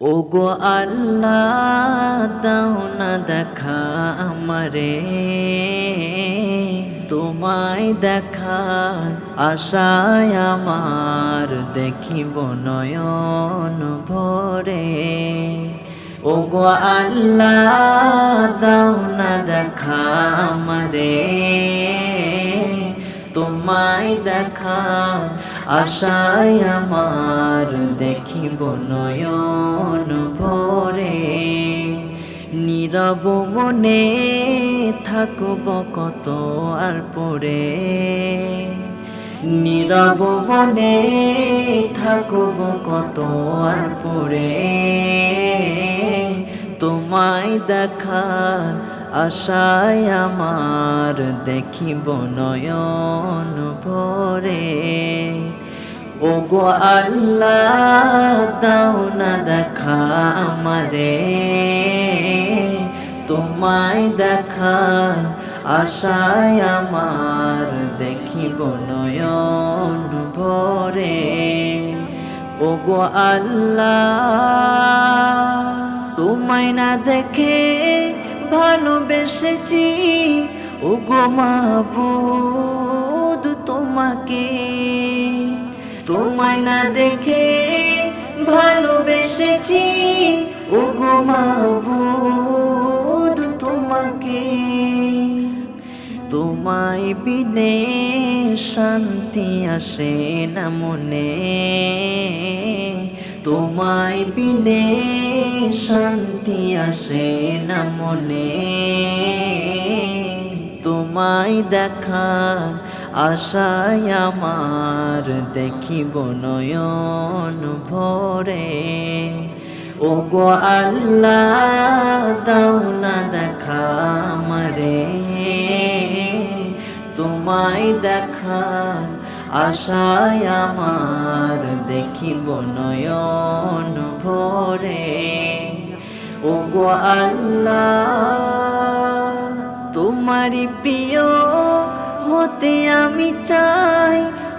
ও গো আল্লাহ, দাও না দেখা আমারে। তোমায় দেখার আশায় আমার দেখিব নয়ন ভরে। ও গো আল্লাহ, দাও না দেখা আমারে। তোমায় দেখা আশায় আমার দেখিব নয়ন ভরে। নীরব মনে থাকব কত আর পরে। নীরব মনে থাকব কত আর পরে। তোমায় দেখার আশায় আমার দেখিব নয়ন ভরে। ও গো আল্লাহ, দাও না দেখা আমারে। তোমায় দেখা আশায় আমার দেখিব নয়ন ভরে। ও গো আল্লাহ, তোমায় না দেখে ভালোবেসেছি। ও গো মাহবুদ তোমাকে তোমায় না দেখে ভালোবেসেছি। ও গো মাহবুদ তোমাকে। তোমায় বিনে শান্তি আসে না মনে। তোমায় বিনে শান্তি আসে না মনে। তোমায় দেখার আশায় আমার দেখিব নয়ন ভরে। ও গো আল্লাহ, দাও না দেখা আমারে। তোমায় দেখার আশায় আমার দেখিব নয়ন ভরে। ও গো আল্লাহ তোমারি প্রিয় হতে আমি চাই,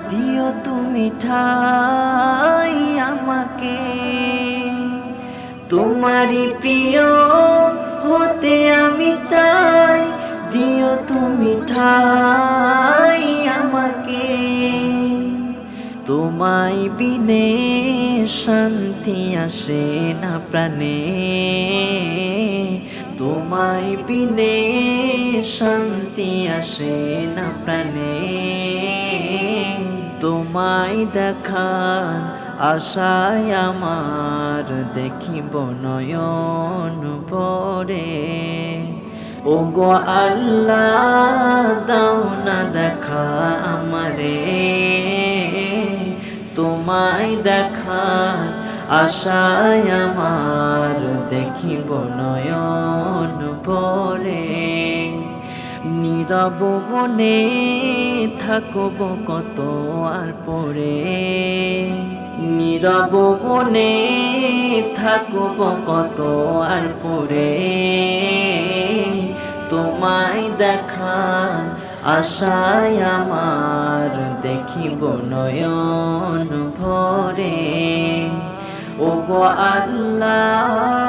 দিও তুমি ঠাই আমাকে। তোমারি প্রিয় হতে আমি চাই, দিও তুমি ঠাই আমাকে। তোমায় বিনে শান্তি আসে না প্রাণে। তোমায় বিনে শান্তি আসে না প্রাণে। তোমায় দেখার আশায় আমার দেখিব নয়ন ভরে। ও গো আল্লাহ, দাও না দেখা আমারে। তোমায় দেখা আশায় আমার দেখিব নয়ন ভরে নীরব মনে থাকব কত আর পরে। নীরব মনে থাকব কত আর পরে। তোমায় দেখা আশায় আমার দেখিব নয়ন ভরে। ও গো আল্লাহ।